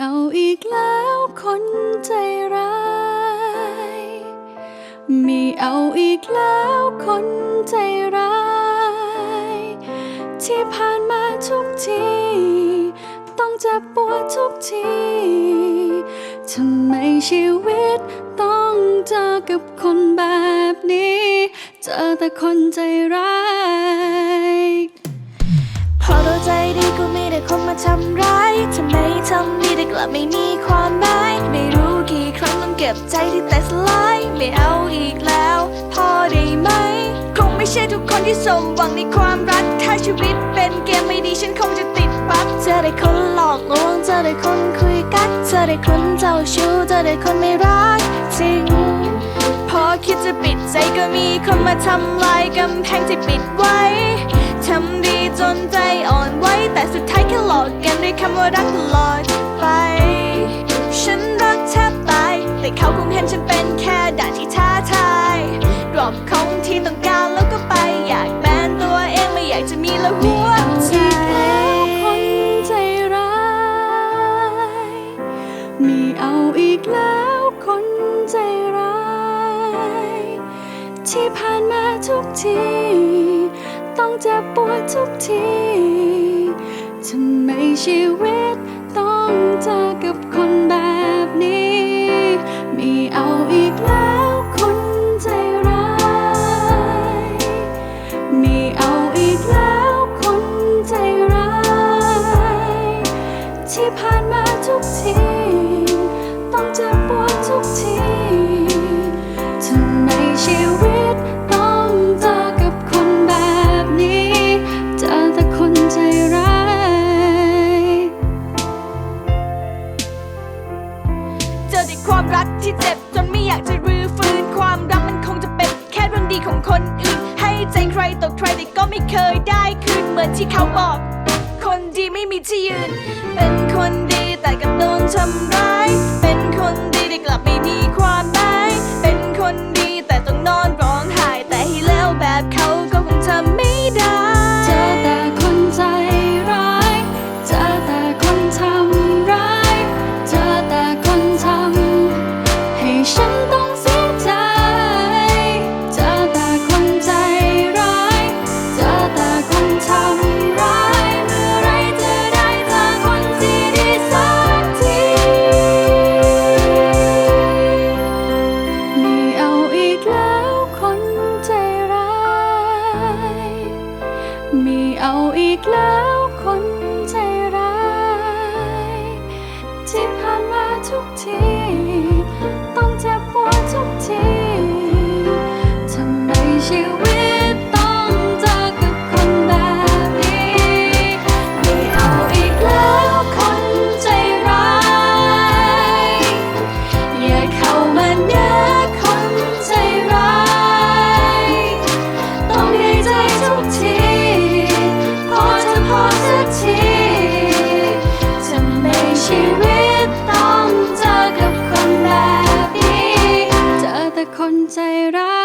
เอาอีกแล้วคนใจร้าย ไม่เอาอีกแล้วคนใจร้าย ที่ผ่านมาทุกที ต้องเจ็บปวดทุกทีทำไมชีวิตต้องเจอกับคนแบบนี้ เจอแต่คนใจร้าย พอเราใจดีก็มีแต่คนมาทำร้าย ไม่มีความหมาย ไม่รู้กี่ครั้งต้องเก็บใจที่แตกสลายไม่เอาอีกแล้ว พอได้ไหม คงไม่ใช่ทุกคนที่สมหวังในความรัก ถ้าชีวิตเป็นเกมไม่ดีฉันคงจะติดบั๊กเจอแต่คนหลอกลวงเจอแต่คนคุยกักเจอแต่คนเจ้าชู้เจอแต่คนไม่รักจริงพอคิดจะปิดใจก็มีคนมาทำลายกำแพงที่ปิดไว้ทำดีจนใจอ่อนไหวแต่สุดท้ายแค่หลอกกันด้วยคำว่ารักตลอด ที่ผ่านมาทุกที ต้องเจ็บปวดทุกทีทำไมชีวิตากจะรื้อฟื้นความรักมันคงจะเป็นแค่เรื่องดีของคนอื่น ให้ใจใครตกใครแต่ก็ไม่เคยได้คืนเหมือนที่เขาบอก คนดีไม่มีที่ยืน เป็นคนดีแต่กับโดนทำร้าย เป็นคนดีแต่กลับไม่มีความ แล้วคนใจร้าย ที่ผ่านมาทุกที ใจรัก